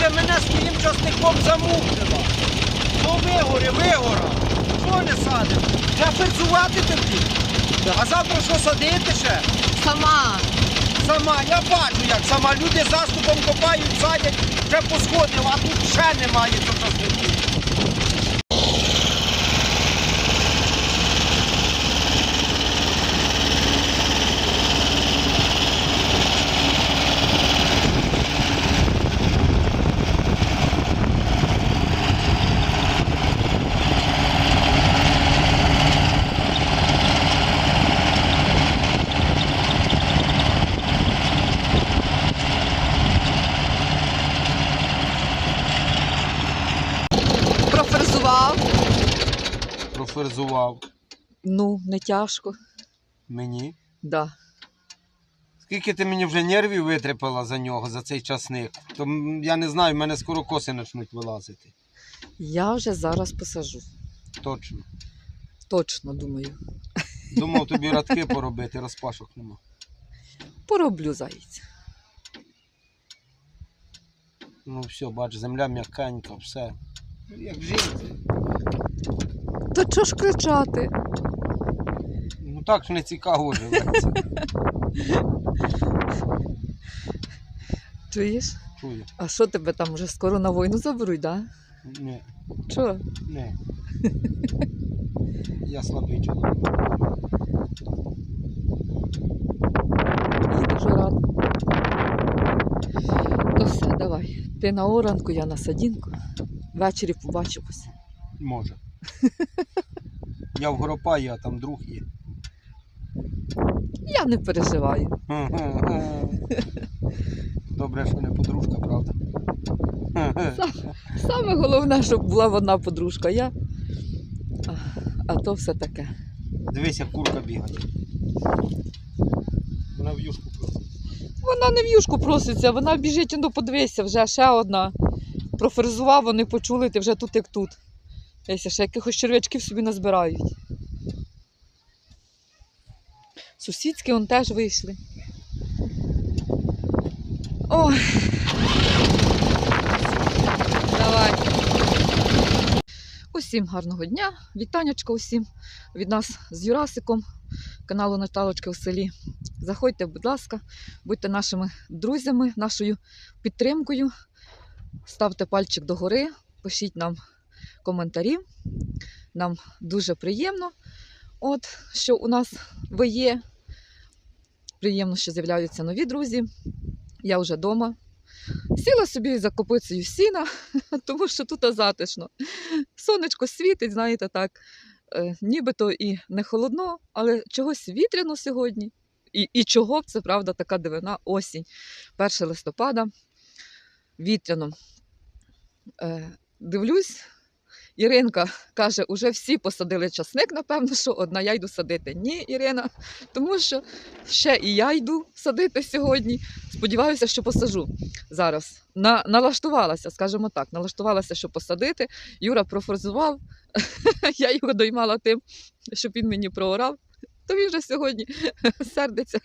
вже мене своїм часником замовтила. Ну вигори, вигора. Що не садимо? Треба працювати тобі. А завтра що садити ще? Сама. Сама, я бачу, як сама люди заступом копають, садять, вже посходив, а тут ще немає цього часників. Проферзував Ну, не тяжко. мені. Да. Скільки ти мені вже нервів витрепала за нього, за цей часник, то я не знаю, в мене скоро коси почнуть вилазити. Я вже зараз посажу. Точно. Точно думаю. Думав тобі радки поробити, розпашок нема. Пороблю заєць. Ну все, бач, земля м'якенька, все. Як жінці. То чого ж кричати? Ну так ж не цікаво живеться. Чуєш? Чую. А що тебе там вже скоро на війну заберуть, да? Ні, Чого? ні. Я слабий чоловік. Я дуже рада. То все, давай. Ти на оранку, я на садінку. Ввечері побачимось. Може. Я в Горопаї, а там друг є. Я не переживаю. Добре, що не подружка, правда? Саме головне, щоб була одна подружка. Я. А, то все таке. Дивись, як курка бігає. Вона в юшку просто. Вона не в юшку проситься, вона біжить, ну подивися, вже ще одна. Профрезував, вони почули, ти вже тут як тут. Дивися, ще якихось черв'ячків собі назбирають. Сусідські он теж вийшли. Ой. Давай. Усім гарного дня, вітанечка усім від нас з Юрасиком, каналу Наталочки у селі. Заходьте, будь ласка, будьте нашими друзями, нашою підтримкою. Ставте пальчик догори, пишіть нам коментарі. Нам дуже приємно, от, що у нас ви є. Приємно, що з'являються нові друзі. Я вже вдома. Сіла собі за копицею сіна, тому що тут затишно. Сонечко світить, знаєте, так. е, Нібито і не холодно, але чогось вітряно сьогодні. І, і чого б це правда така дивина осінь, 1 листопада, вітряно. Е, дивлюсь, Іринка каже, уже всі посадили часник, напевно, що одна я йду садити. Ні, Ірина, тому що ще і я йду садити сьогодні. Сподіваюся, що посажу зараз. На, налаштувалася, скажімо так, налаштувалася, що посадити. Юра профорзував, я його доймала тим, щоб він мені проорав. То він вже сьогодні сердиться,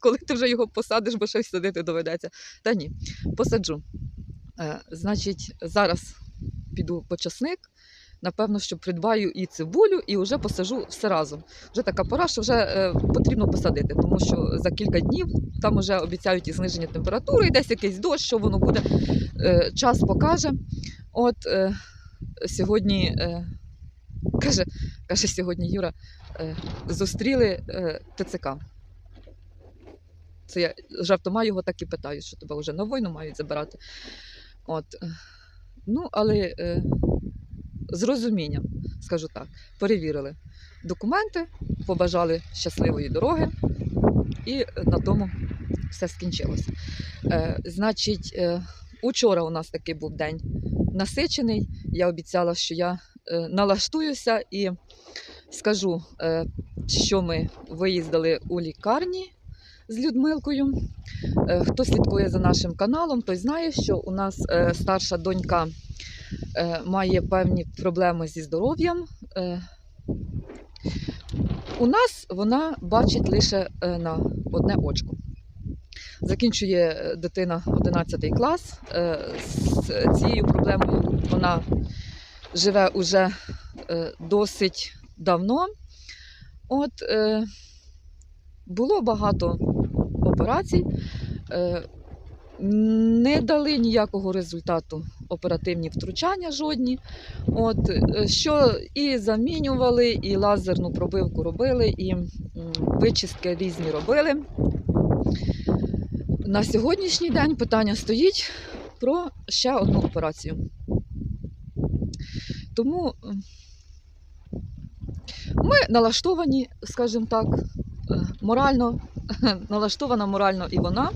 коли ти вже його посадиш, бо щось садити доведеться. Та ні, посаджу. Е, значить, зараз піду по часник. Напевно, що придбаю і цибулю, і вже посажу все разом. Вже така пора, що вже е, потрібно посадити, тому що за кілька днів там вже обіцяють і зниження температури, і десь якийсь дощ, що воно буде. Е, час покаже. От е, сьогодні каже, каже сьогодні Юра, зустріли ТЦК. Це я жартома його так і питаю, що тебе вже на війну мають забирати. От. Ну, але з розумінням, скажу так, перевірили документи, побажали щасливої дороги, і на тому все скінчилося. Е, значить, е, учора у нас такий був день насичений. Я обіцяла, що я е, налаштуюся і скажу, е, що ми виїздили у лікарні з Людмилкою. Е, Хто слідкує за нашим каналом, той знає, що у нас е, старша донька е, має певні проблеми зі здоров'ям. Е, У нас вона бачить лише е, на одне очко. закінчує е, дитина 11 клас. Е, З цією проблемою вона живе уже е, досить давно. От е, було багато операцій, е, не дали ніякого результату оперативні втручання жодні. От, е, що і замінювали, і лазерну пробивку робили, і вичистки різні робили. На сьогоднішній день питання стоїть про ще одну операцію. Тому ми налаштовані, скажімо так, морально, налаштована морально і вона.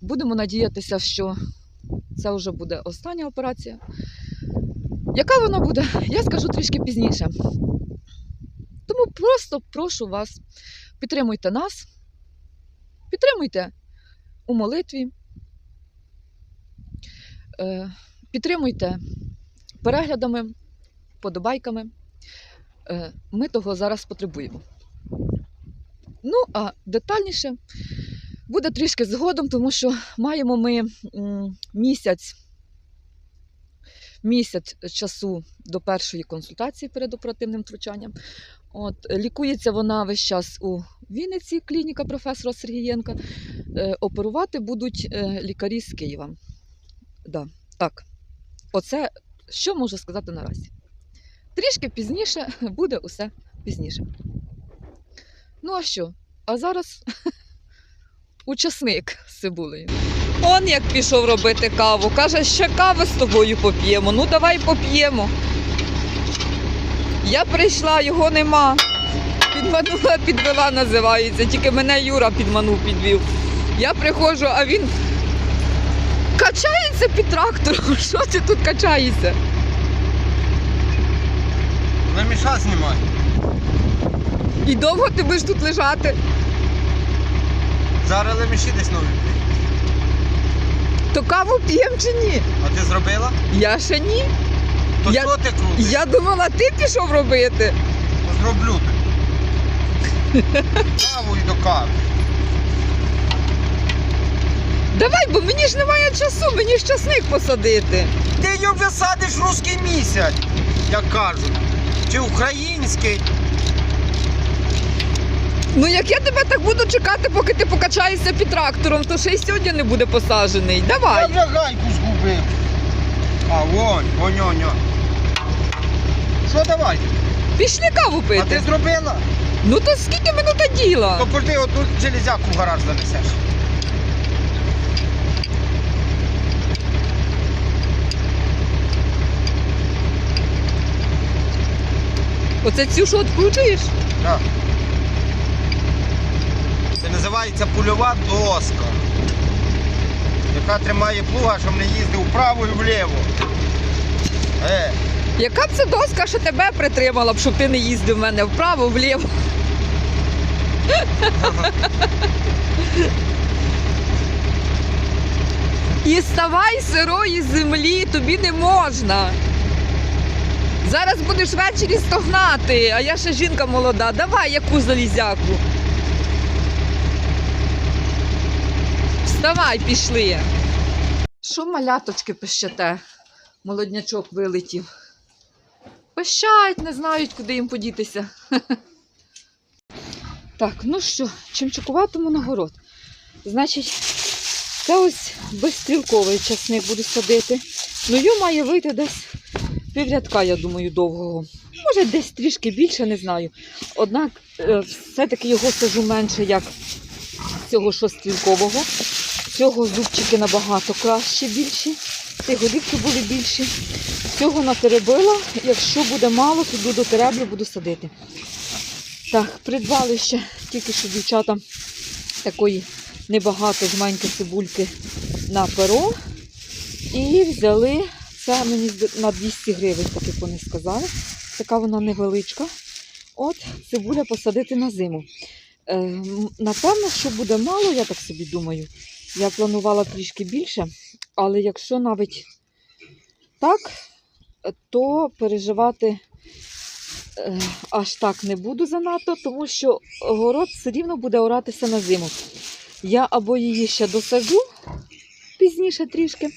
Будемо надіятися, що це вже буде остання операція. Яка вона буде, я скажу трішки пізніше. Тому просто прошу вас, підтримуйте нас, підтримуйте у молитві, е, підтримуйте переглядами, подобайками. Е, Ми того зараз потребуємо. Ну, а детальніше буде трішки згодом, тому що маємо ми місяць, місяць часу до першої консультації перед оперативним втручанням. От, лікується вона весь час у Вінниці, клініка професора Сергієнка. Е, Оперувати будуть е, лікарі з Києва. Да, так, оце що можу сказати наразі. Трішки пізніше буде усе пізніше. Ну а що? А зараз учасник з цибулею. Он як пішов робити каву. Каже, ще кави з тобою поп'ємо. Ну давай поп'ємо. Я прийшла, його нема. Підманула, підвела, називається. Тільки мене Юра підманув, підвів. Я приходжу, а він качається під трактором. Що ти тут качаєшся? Не міша знімай. І довго ти будеш тут лежати? Зараз леміші десь нові. То каву п'єм чи ні? А ти зробила? Я ще ні. То Я- що ти крутиш? Я думала, ти пішов робити. Ну, Зроблю ти. Каву і до кави. Давай, бо мені ж немає часу, мені ж часник посадити. Ти його висадиш русський місяць, як кажуть. Чи український. Ну як я тебе так буду чекати, поки ти покачаєшся під трактором, то ще й сьогодні не буде посаджений. Я Давай. вже гайку згубив. А, вон, воньоньо. Що давай? Пішли каву А ти пити. зробила? Ну то скільки минута діла? То пойди оту железяку в гараж занесеш. Оце цю що відкручуєш? Так. Називається польова доска. Яка тримає плуга, щоб не їздив вправо і вліво. Е, Яка б це доска, що тебе притримала б, щоб ти не їздив в мене вправо, вліво? І ставай сирої землі, тобі не можна. Зараз будеш ввечері стогнати, а я ще жінка молода. Давай яку залізяку. Вставай, пішли. Що маляточки пищете? Молоднячок вилетів. Пищать, не знають, куди їм подітися. Так, ну що, чим чекуватиму на город? Значить, це ось безстрілковий часник буду садити. Ну, його має вийти десь піврядка, я думаю, довгого. Може, десь трішки більше, не знаю. Однак, е, все-таки його сажу менше, як цього що стрілкового. Цього зубчики набагато краще, більші. Ці голівки були більші. Цього натеребила. Якщо буде мало, то до тереблю, буду садити. Так, придбали ще тільки що дівчата такої небагато жменьки цибульки на перо. І взяли це мені на 200 гривень, так як вони сказали. Така вона невеличка. От, цибуля посадити на зиму. Е, напевно, що буде мало, я так собі думаю. Я планувала трішки більше, але якщо навіть так, то переживати е, аж так не буду занадто, тому що город все рівно буде оратися на зиму. Я або її ще досаджу пізніше трішки,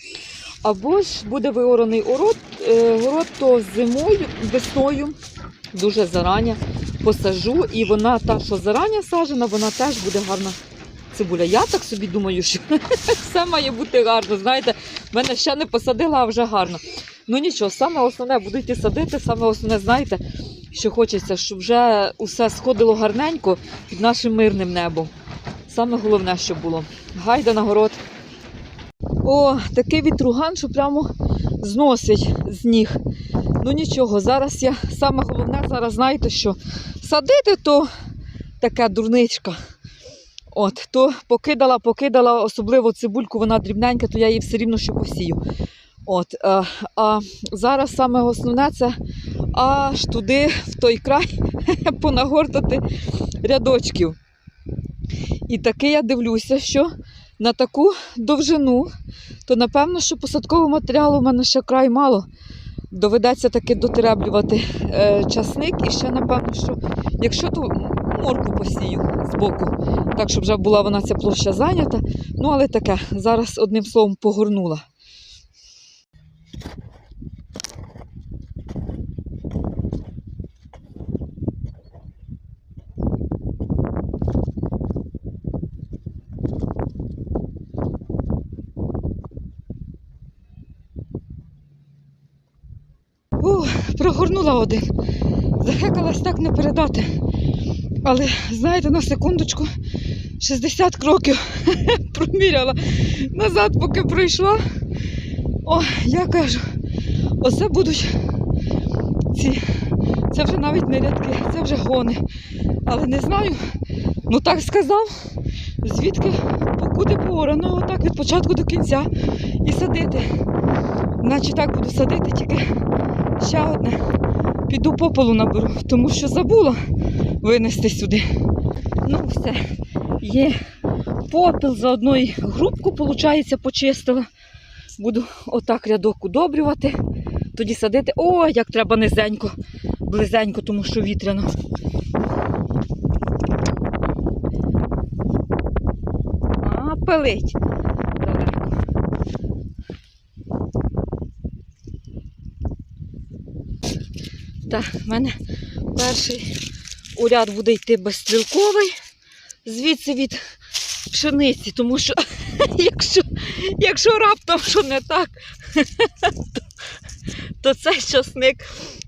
або ж буде виораний город, е, город то зимою, весною, дуже зарані посажу. І вона, та, що зарані сажена, вона теж буде гарна цибуля. Я так собі думаю, що все має бути гарно. Знаєте, мене ще не посадила, а вже гарно. Ну нічого, саме основне буду йти садити, саме основне, знаєте, що хочеться, щоб вже усе сходило гарненько під нашим мирним небом. Саме головне, що було. Гайда на город. О, такий вітруган, що прямо зносить з ніг. Ну нічого, зараз я саме головне, зараз знаєте, що садити то така дурничка. От, то покидала, покидала, особливо цибульку, вона дрібненька, то я її все рівно ще посію. От, а, а зараз саме основне це аж туди, в той край, понагортати рядочків. І таки я дивлюся, що на таку довжину, то напевно, що посадкового матеріалу в мене ще край мало. Доведеться таки дотереблювати е, часник і ще, напевно, що якщо то морку посію збоку, так щоб вже була вона ця площа зайнята. Ну, але таке, зараз одним словом погорнула. Прогорнула один. Захекалась так не передати. Але, знаєте, на секундочку 60 кроків проміряла назад, поки пройшла. О, я кажу, оце будуть ці. Це вже навіть не рядки, це вже гони. Але не знаю, ну так сказав, звідки, покуди поорано, отак від початку до кінця і садити. Наче так буду садити, тільки ще одне. Піду попелу наберу, тому що забула винести сюди. Ну, все. Є попіл, заодно і грубку, виходить, почистила. Буду отак рядок удобрювати, тоді садити. О, як треба низенько, близенько, тому що вітряно. А, пилить. Так, в мене перший уряд буде йти безстрілковий звідси від пшениці, тому що якщо, якщо раптом що не так, то, то цей часник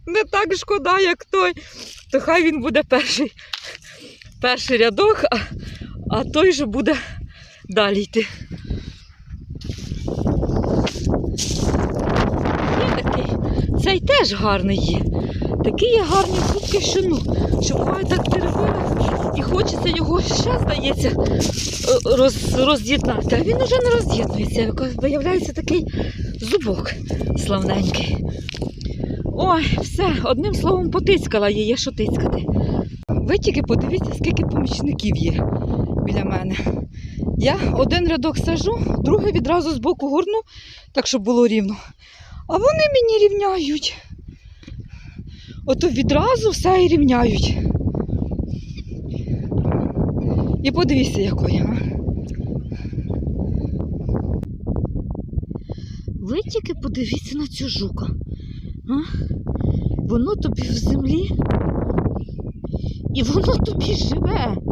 не так шкода, як той, то хай він буде перший, перший рядок, а, а той же буде далі йти. Є такий, цей теж гарний є. Такі є гарні кубки, що ну, що буває так терпила, і хочеться його ще, здається, е, роз, роз'єднати. А він уже не роз'єднується. Виявляється такий зубок славненький. Ой, все, одним словом, потицькала її, є що тицькати. Ви тільки подивіться, скільки помічників є біля мене. Я один рядок сажу, другий відразу з боку горну, так щоб було рівно. А вони мені рівняють. Ото відразу все і рівняють. І подивіться, якої. А? Ви тільки подивіться на цю жука. А? Воно тобі в землі. І воно тобі живе.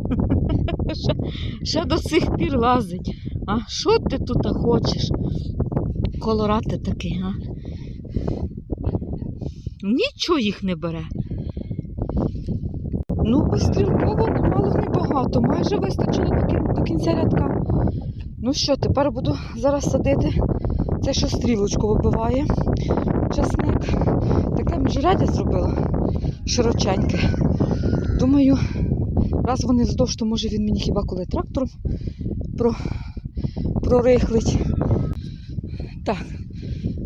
Ще, ще до сих пір лазить. А що ти тут хочеш? Колорати такий, а? Нічого їх не бере. Ну, безстрілково мало не багато. Майже вистачило до кінця рядка. Ну що, тепер буду зараз садити. Це що стрілочку вибиває часник. Таке міжрядя зробила широченьке. Думаю, раз вони вздовж, то може він мені хіба коли трактором про, прорихлить. Так,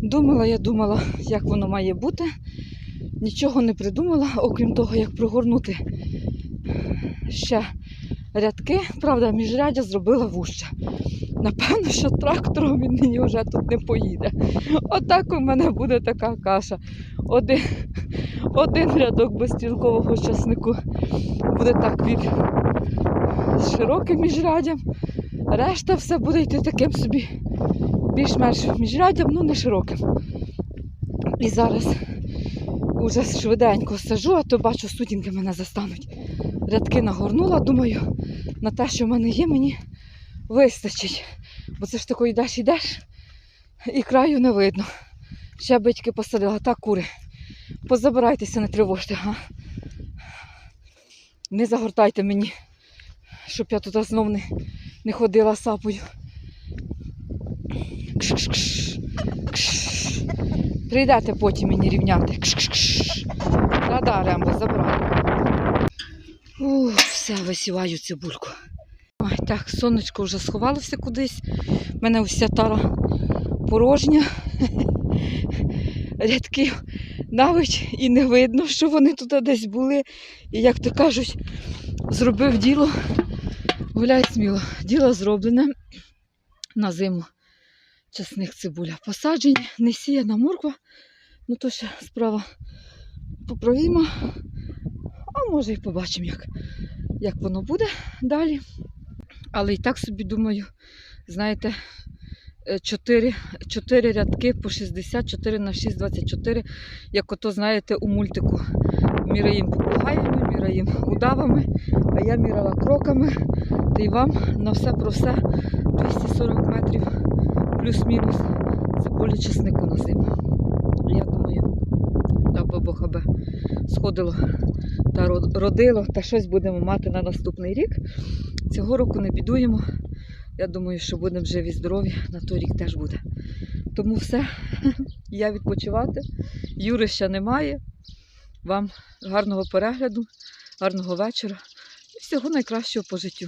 думала, я думала, як воно має бути. Нічого не придумала, окрім того, як прогорнути ще рядки. Правда, міжрядя зробила вужче. Напевно, що трактором він мені вже тут не поїде. Отак у мене буде така каша. Один, один рядок безстрілкового часнику буде так від широким міжрядям, Решта все буде йти таким собі більш-менш міжрядям, ну не широким. І зараз уже швиденько сажу, а то бачу, сутінки мене застануть. Рядки нагорнула, думаю, на те, що в мене є, мені вистачить. Бо це ж тако йдеш, йдеш, і краю не видно. Ще батьки посадила, так кури. Позабирайтеся, не тривожте, га. Не загортайте мені, щоб я туди знов не, не ходила сапою. Прийдете потім мені рівняти. Да-да, Рембо, забирай. Ух, все, висіваю цибульку. Ой, так, сонечко вже сховалося кудись. У мене вся тара порожня. Рядків навіть і не видно, що вони тут десь були. І, як то кажуть, зробив діло. Гуляй сміло. Діло зроблене на зиму. Часник цибуля. Посаджень, не сіяна морква. Ну то ще справа поправіма. А може і побачимо, як, як воно буде далі. Але і так собі думаю, знаєте, е, 4, 4 рядки по 64 на 6, 24, як ото, знаєте, у мультику. Міраїм попугаями, міраїм удавами, а я мірала кроками. Та й вам на все про все 240 метрів плюс-мінус цибулі чеснику на зиму. Я думаю, аби Бог аби сходило та родило, та щось будемо мати на наступний рік. Цього року не бідуємо. Я думаю, що будемо живі, здорові, на той рік теж буде. Тому все, я відпочивати. Юри ще немає. Вам гарного перегляду, гарного вечора і всього найкращого по життю.